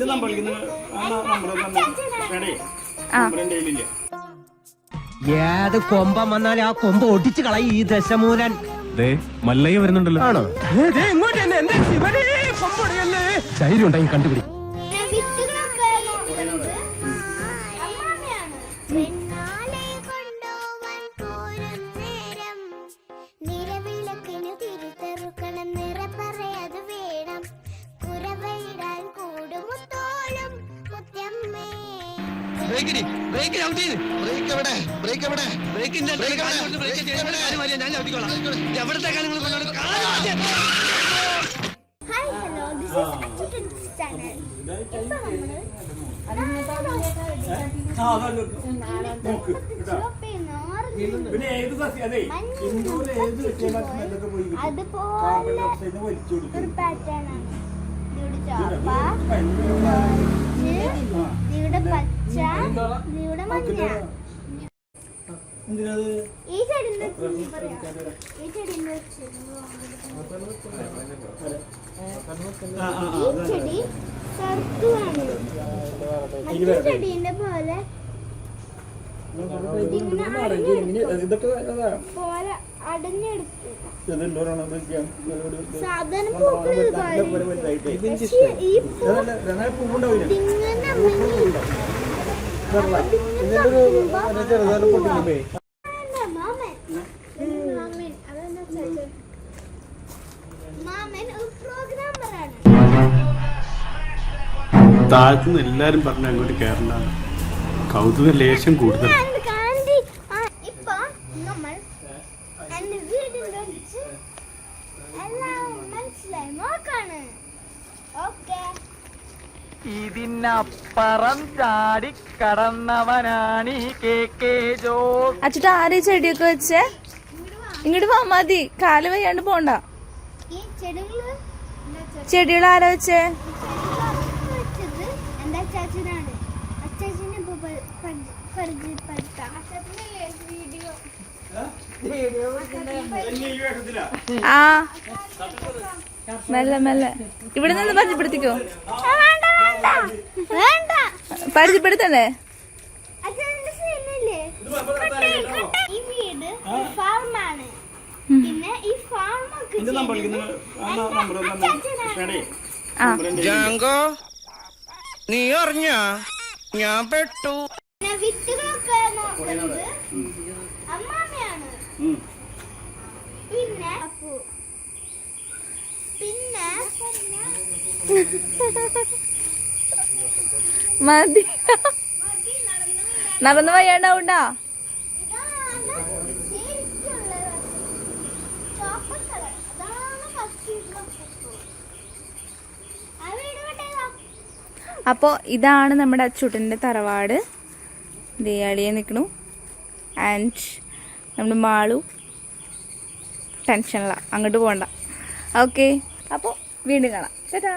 എന്റെ number number വേണേ ഏത് കൊമ്പം വന്നാലും ആ കൊമ്പ് ഒടിച്ചു കളയും ഈ ദശമൂലൻ. ദേ മല്ലയ്യ വരുന്നുണ്ടല്ലോ. ആണോ? ഇങ്ങോട്ട് ശൈര്യം ഉണ്ടെങ്കിൽ കണ്ടുപിടി. ബ്രേക്കിന് ബ്രേക്ക് ഔട്ട് ബ്രേക്ക് എവിടെ? ബ്രേക്ക് എവിടെ? ബ്രേക്കിന്റെ ബ്രേക്ക് ഞാൻ നിങ്ങൾ കൊണ്ടുപോകുന്നത് കാൽ ഹായ് ഹലോ ദിസ് ഈസ് അച്ചുട്ടൻസ് ചാനൽ ഇപ്പൊ നമ്മൾ നോക്ക് കേട്ടോ. പിന്നെ ഏത് സസ്യം അതെ ഇന്ത്യയിലെ ഏത് സസ്യമാറ്റം പോയി കാർബൺ അതുപോലെ ഒരു പാറ്റേൺ ആണ്. ഇതിവിടെ ചോപ്പ ഇതിവിടെ പച്ച ചെടിന്റെ പോലെ ഇതൊക്കെ പോലെ അടഞ്ഞെടുക്കും. പൂവുണ്ടാവില്ല? താഴ്ത്തുനിന്ന് എല്ലാരും പറഞ്ഞ അങ്ങോട്ട് കയറണ്ടാണ് കൗതുക ലേശം കൂടുതൽ. മനസ്സിലായി നോക്കാണ് ഓക്കെ ഇതിനപ്പുറം ചാടി കടന്നവനാണ് കെ. കെ. ജോ. അച്ചിട്ട് ആരെ ചെടിയൊക്കെ വെച്ചേ. ഇങ്ങോട്ട് വാ മതി. കാൽ വയ്യാണ്ട് പോണ്ട. ചെടികൾ ആരാ വെച്ചേ? ആ. മെല്ലെ മെല്ലെ. ഇവിടെ നിന്ന് പരിചയപ്പെടുത്തിക്കോ. ആ കയ്യിലില്ല. ജാങ്കോ നീ അറിഞ്ഞ? ഞാൻ പെട്ടു. വിത്തുകളൊക്കെ പിന്നെ മതി. നടന്നു വയ്യാണ്ടാവൂണ്ടാ? അപ്പോൾ ഇതാണ് നമ്മുടെ അച്ചൂട്ടന്റെ തറവാട്. ദയാളിയെ നിൽക്കണു ആൻഡ് നമ്മുടെ മാളു. ടെൻഷനില്ല അങ്ങോട്ട് പോണ്ട. ഓക്കെ അപ്പോൾ വീണ്ടും കാണാം. ചേട്ടാ